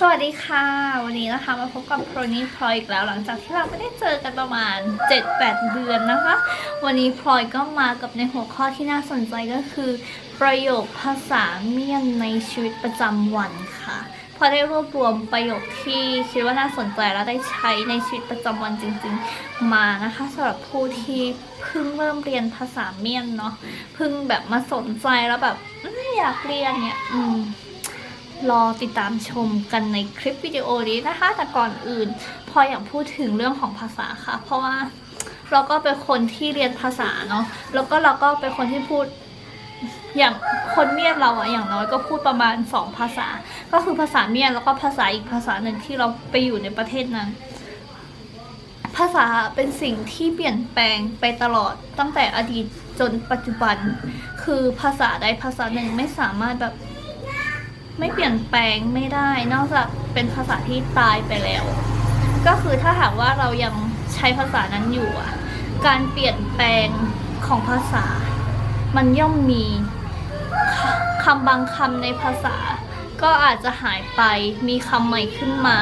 สวัสดีค่ะ วันนี้นะคะมาพบกับโปรนี่พลอยอีกแล้ว หลังจากที่เราไม่ได้เจอกันประมาณ 7-8 เดือนนะคะ วันนี้พลอยก็มากับในหัวข้อที่น่าสนใจก็คือ ประโยคภาษาเมียนในชีวิตประจำวันค่ะพอได้รวบรวมประโยคที่คิดว่าน่าสนใจและได้ใช้ในชีวิตประจำวันจริง ๆ มานะคะสำหรับผู้ที่เพิ่งเริ่มเรียนภาษาเมียนเนาะเพิ่งแบบมาสนใจแล้วแบบอืมอยากเรียนเนี่ย อืม รอติดตามชมกันในคลิปวิดีโอนี้นะคะ แต่ก่อนอื่นพออยากพูดถึงเรื่องของภาษาค่ะ เพราะว่าเราก็เป็นคนที่เรียนภาษาเนาะแล้วก็เราก็เป็นคนที่พูดอย่างคนเมียนเราอะอย่างน้อยก็พูดประมาณสองภาษา ก็คือภาษาเมียนแล้วก็ภาษาอีกภาษาหนึ่งที่เราไปอยู่ในประเทศนั้น ภาษาเป็นสิ่งที่เปลี่ยนแปลงไปตลอดตั้งแต่อดีตจนปัจจุบัน คือภาษาใดภาษาหนึ่งไม่สามารถแบบ ไม่เปลี่ยนแปลงไม่ได้ นอกจากเป็นภาษาที่ตายไปแล้ว ก็คือถ้าหากว่าเรายังใช้ภาษานั้นอยู่อะ การเปลี่ยนแปลงของภาษา มันย่อมมีคคำบางคำในภาษา ก็อาจจะหายไป มีคำใหม่ขึ้นมา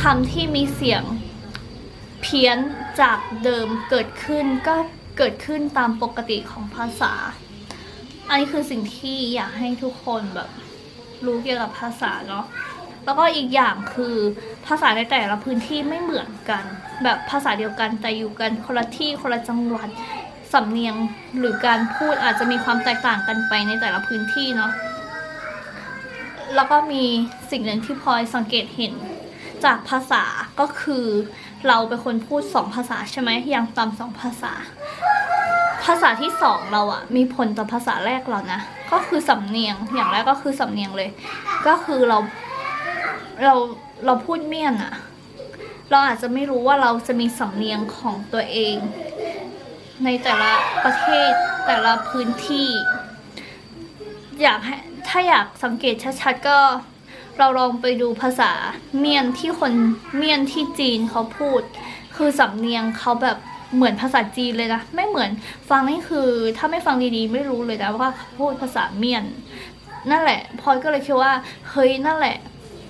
คำที่มีเสียงเพี้ยนจากเดิมเกิดขึ้นก็เกิดขึ้นตามปกติของภาษา อันนี้คือสิ่งที่อยากให้ทุกคนแบบ รู้เกี่ยวกับภาษาเนาะแล้วก็อีกอย่างคือภาษาในแต่ละพื้นที่ไม่เหมือนกัน แบบภาษาเดียวกันแต่อยู่กันคนละที่คนละจังหวัดสำเนียงหรือการพูดอาจจะมีความแตกต่างกันไปในแต่ละพื้นที่เนาะแล้วก็มีสิ่งหนึ่งที่พลอยสังเกตเห็นจากภาษาก็คือเราเป็นคนพูดสองภาษาใช่ไหมอย่างต่ำสองภาษา ภาษาที่สองเราอะมีผลต่อภาษาแรกเรานะ ก็คือสำเนียงอย่างแรกก็คือสำเนียงเลย ก็คือเราเราเราพูดเมียนอะเราอาจจะไม่รู้ว่าเราจะมีสำเนียงของตัวเอง ในแต่ละประเทศแต่ละพื้นที่ อยากให้ถ้าอยากสังเกตชัดๆก็เราลองไปดูภาษาเมียนที่คนเมียนที่จีนเขาพูด คือสำเนียงเขาแบบ เหมือนภาษาจีนเลยนะ ไม่เหมือนฟังนี่คือ ถ้าไม่ฟังดีๆ ไม่รู้เลยนะว่าพูดภาษาเมียน นั่นแหละพลอยก็เลยคิดว่าเฮ้ยนั่นแหละ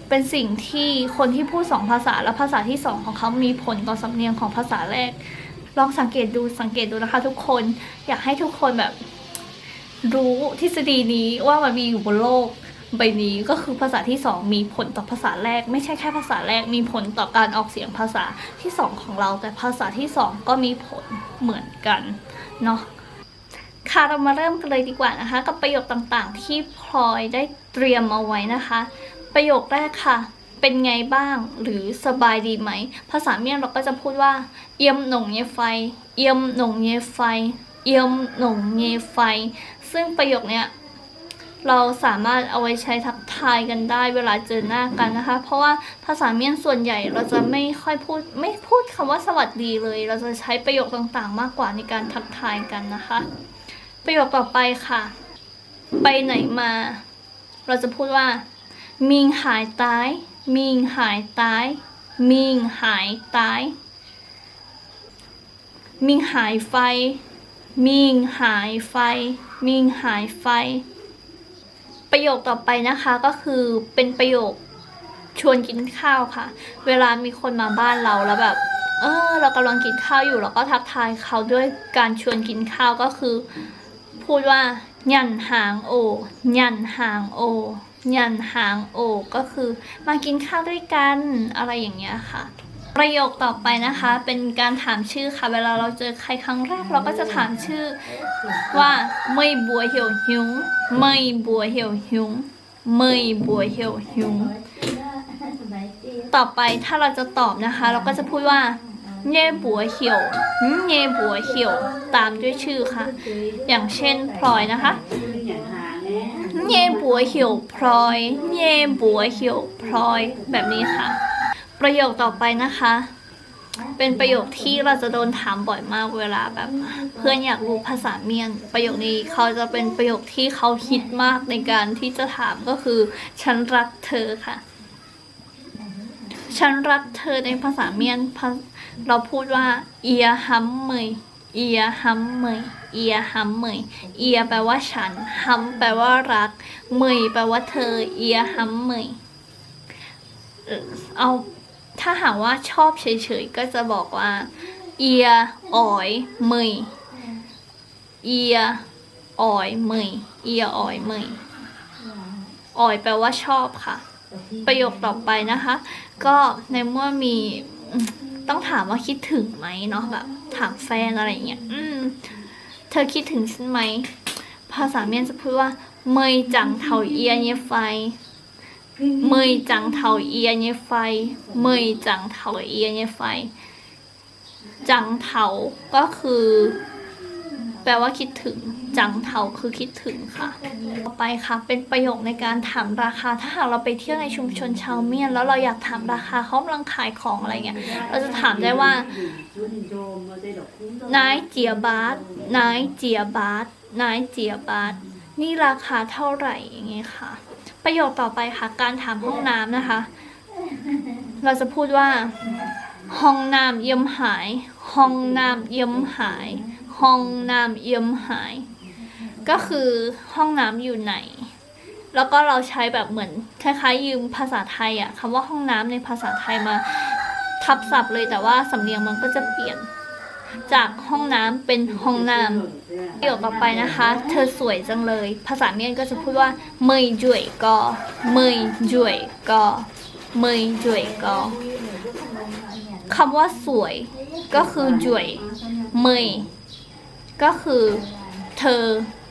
เป็นสิ่งที่คนที่พูดสองภาษาแล้วภาษาที่สองของเขามีผลต่อสำเนียงของภาษาแรก ลองสังเกตดูสังเกตดูนะคะ ทุกคนอยากให้ทุกคนแบบ รู้ทฤษฎีนี้ว่ามันมีอยู่บนโลก ใบนี้ก็คือภาษาที่สองมีผลต่อภาษาแรก ไม่ใช่แค่ภาษาแรกมีผลต่อการออกเสียงภาษาที่สองของเรา แต่ภาษาที่สองก็มีผลเหมือนกันเนาะค่ะเรามาเริ่มกันเลยดีกว่านะคะ กับประโยคต่างๆ ที่พลอยได้เตรียมเอาไว้นะคะ ประโยคแรกค่ะ เป็นไงบ้างหรือสบายดีไหม ภาษาเมียนเราก็จะพูดว่า เยี่ยมหนงเยไฟ เยี่ยมหนงเยไฟ เยี่ยมหนงเยไฟ ซึ่งประโยคเนี้ย เราสามารถเอาไว้ใช้ทักทายกันได้เวลาเจอหน้ากันนะคะ เพราะว่าภาษาเมียนส่วนใหญ่เราจะไม่ค่อยพูดไม่พูดคำว่าสวัสดีเลย เราจะใช้ประโยคต่างๆ มากกว่าในการทักทายกันนะคะ ประโยคต่อไปค่ะ ไปไหนมา เราจะพูดว่า มิงหายตายมิงหายตายมิงหายตายมิงหายไฟมิงหายไฟมิงหายไฟ ประโยคต่อไปนะคะก็คือเป็นประโยคชวนกินข้าวค่ะ เวลามีคนมาบ้านเราแล้วแบบ เออ เรากำลังกินข้าวอยู่เราก็ทักทายเขาด้วยการชวนกินข้าวก็คือ พูดว่าหยันหางโอหยันหางโอหยันหางโอก็คือมากินข้าวด้วยกันอะไรอย่างเงี้ยค่ะ ประโยคต่อไปนะคะ เป็นการถามชื่อค่ะ เวลาเราเจอใครครั้งแรกเราก็จะถามชื่อว่าไม่บัวเหี่ยวหิวไม่บัวเหี่ยวหิวไม่บัวเหี่ยวหิวต่อไปถ้าเราจะตอบนะคะ เราก็จะพูดว่าเย่บัวเหี่ยวเย่บัวเหี่ยวตามด้วยชื่อค่ะ อย่างเช่นพลอยนะคะเย่บัวเหี่ยวพลอยเย่บัวเหี่ยวพลอยแบบนี้ค่ะ ประโยคต่อไปนะคะ เป็นประโยคที่เราจะโดนถามบ่อยมากเวลาแบบ เพื่อนอยากรู้ภาษาเมียน ประโยคนี้เขาจะเป็นประโยคที่เขาฮิตมากในการที่จะถามก็คือ ฉันรักเธอค่ะ ฉันรักเธอในภาษาเมียนเราพูดว่า เอียฮัมเมยเอียฮัมเมยเอียฮัมเมยเอียแปลว่าฉันฮัมแปลว่ารัก เมยแปลว่าเธอ เอียฮัมเมยเอา ถ้าหากว่าชอบเฉยๆ ก็จะบอกว่า เอียอ๋อยเมยเอียอ๋อยเมยเอียอ๋อยเมยอ๋อยแปลว่าชอบค่ะ ประโยคต่อไปนะคะ ก็ในเมื่อมีต้องถามว่าคิดถึงไหมเนาะแบบถามแฟนอะไรอย่างเงี้ยอืมเธอคิดถึงฉันไหม ภาษาเมียนจะพูดว่า เมยจังเทาเอียเยไฟ เมยจังเทาเอียเยไฟ เมยจังเทาเอียเยไฟ จังเทาก็คือ แปลว่าคิดถึง จังเทาคือคิดถึงค่ะต่อไปค่ะ เป็นประโยคในการถามราคา ถ้าหากเราไปเที่ยวในชุมชนชาวเมียน แล้วเราอยากถามราคาเขากำลังขายของอะไรเงี้ย เราจะถามได้ว่านายเจียบาทนายเจียบาทนายเจียบาทนี่ราคาเท่าไหร่อย่างเงี้ยค่ะ ประโยคต่อไปค่ะ การถามห้องน้ำนะคะ เราจะพูดว่า ห้องน้ำเยี่ยมหาย ห้องน้ำเยี่ยมหาย ห้องน้ำเยี่ยมหาย ก็คือห้องน้ำอยู่ไหน แล้วก็เราใช้แบบเหมือนคล้ายๆยืมภาษาไทยอะคำว่าห้องน้ำในภาษาไทยมาทับศัพท์เลยแต่ว่าสำเนียงมันก็จะเปลี่ยน จากห้องน้ำเป็นห้องน้ำประโยคต่อไปนะคะ เธอสวยจังเลย ภาษาเมียนก็จะพูดว่าเมยจุยก็เมยจุยก็เมยจุยก็คำว่าสวยก็คือจุยเมยก็คือเธอ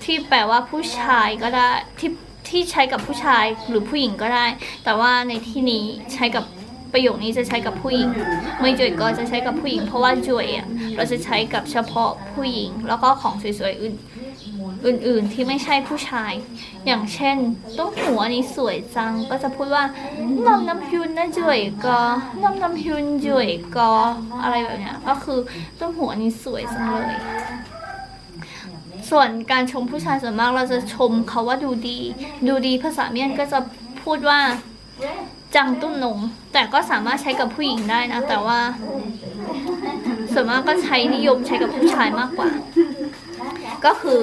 ที่แปลว่าผู้ชายก็ได้ที่ที่ใช้กับผู้ชายหรือผู้หญิงก็ได้ แต่ว่าในที่นี้ใช้กับ ประโยคนี้จะใช้กับผู้หญิงไม่จุยก็จะใช้กับผู้หญิง เพราะว่าจุยอะเราจะใช้กับเฉพาะผู้หญิง แล้วก็ของสวยๆอื่นอื่นๆที่ไม่ใช่ผู้ชาย อย่างเช่นต้นหัวนี้สวยจังก็จะพูดว่าน้ำน้ำยุนนะจุยก็น้ำน้ำยุนจุยก็อะไรแบบเนี้ยก็คือต้นหัวนี้สวยจังเลย ส่วนการชมผู้ชายส่วนมากเราจะชมเขาว่าดูดี ดูดีภาษาเมียนก็จะพูดว่า จังตุ้นหนงแต่ก็สามารถใช้กับผู้หญิงได้นะ แต่ว่า ส่วนมากก็ใช้นิยมใช้กับผู้ชายมากกว่า ก็คือ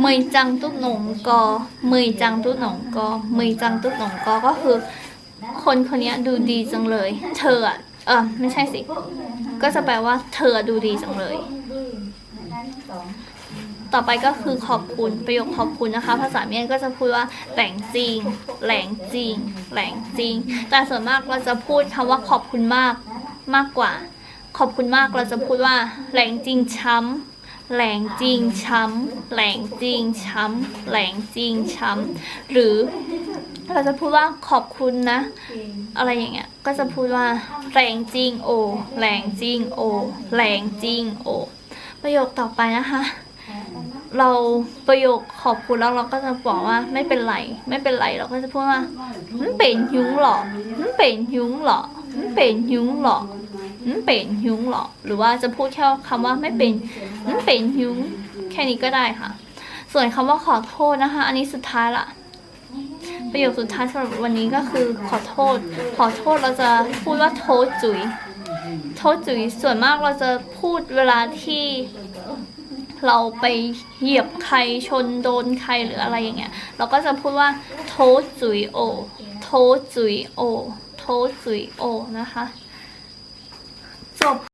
เมยจังตุ้นหนงก็เมยจังตุ้นหนงก็เมยจังตุ้นหนงก็ก็คือ คนคนนี้ดูดีจังเลย เธออะเออไม่ใช่สิ ก็จะแปลว่าเธอดูดีจังเลย ต่อไปก็คือขอบคุณประโยคขอบคุณนะคะ ภาษาเมียนก็จะพูดว่าแหลงจริง แหลงจริง แหลงจริง แต่ส่วนมากเราจะพูดคำว่าขอบคุณมากมากกว่า ขอบคุณมากเราจะพูดว่า แหลงจริงช้ำแหลงจริงช้ำแหลงจริงช้ำแหลงจริงช้ำหรือเราจะพูดว่าขอบคุณนะ อะไรอย่างเงี้ยก็จะพูดว่าแรงจริงโอแรงจริงโอแรงจริงโอประโยคต่อไปนะคะ เราประโยคขอบคุณแล้วเราก็จะบอกว่าไม่เป็นไร ไม่เป็นไรเราก็จะพูดว่ามันเป็นยุ้งหรอมันเป็นยุ้งหรอมันเป็นยุ้งหรอมันเป็นยุ้งหรอหรือว่าจะพูดแค่คำว่าไม่เป็นมันเป็นยุ้งแค่นี้ก็ได้ค่ะ ส่วนคำว่าขอโทษนะคะ อันนี้สุดท้ายละประโยคสุดท้ายสำหรับวันนี้ก็คือขอโทษ ขอโทษเราจะพูดว่าโทษจุยโทษจุยส่วนมากเราจะพูดเวลาที่ เราไปเหยียบใครชนโดนใครหรืออะไรอย่างเงี้ย เราก็จะพูดว่าโทจุยโอโทจุยโอโทจุยโอนะคะ จบ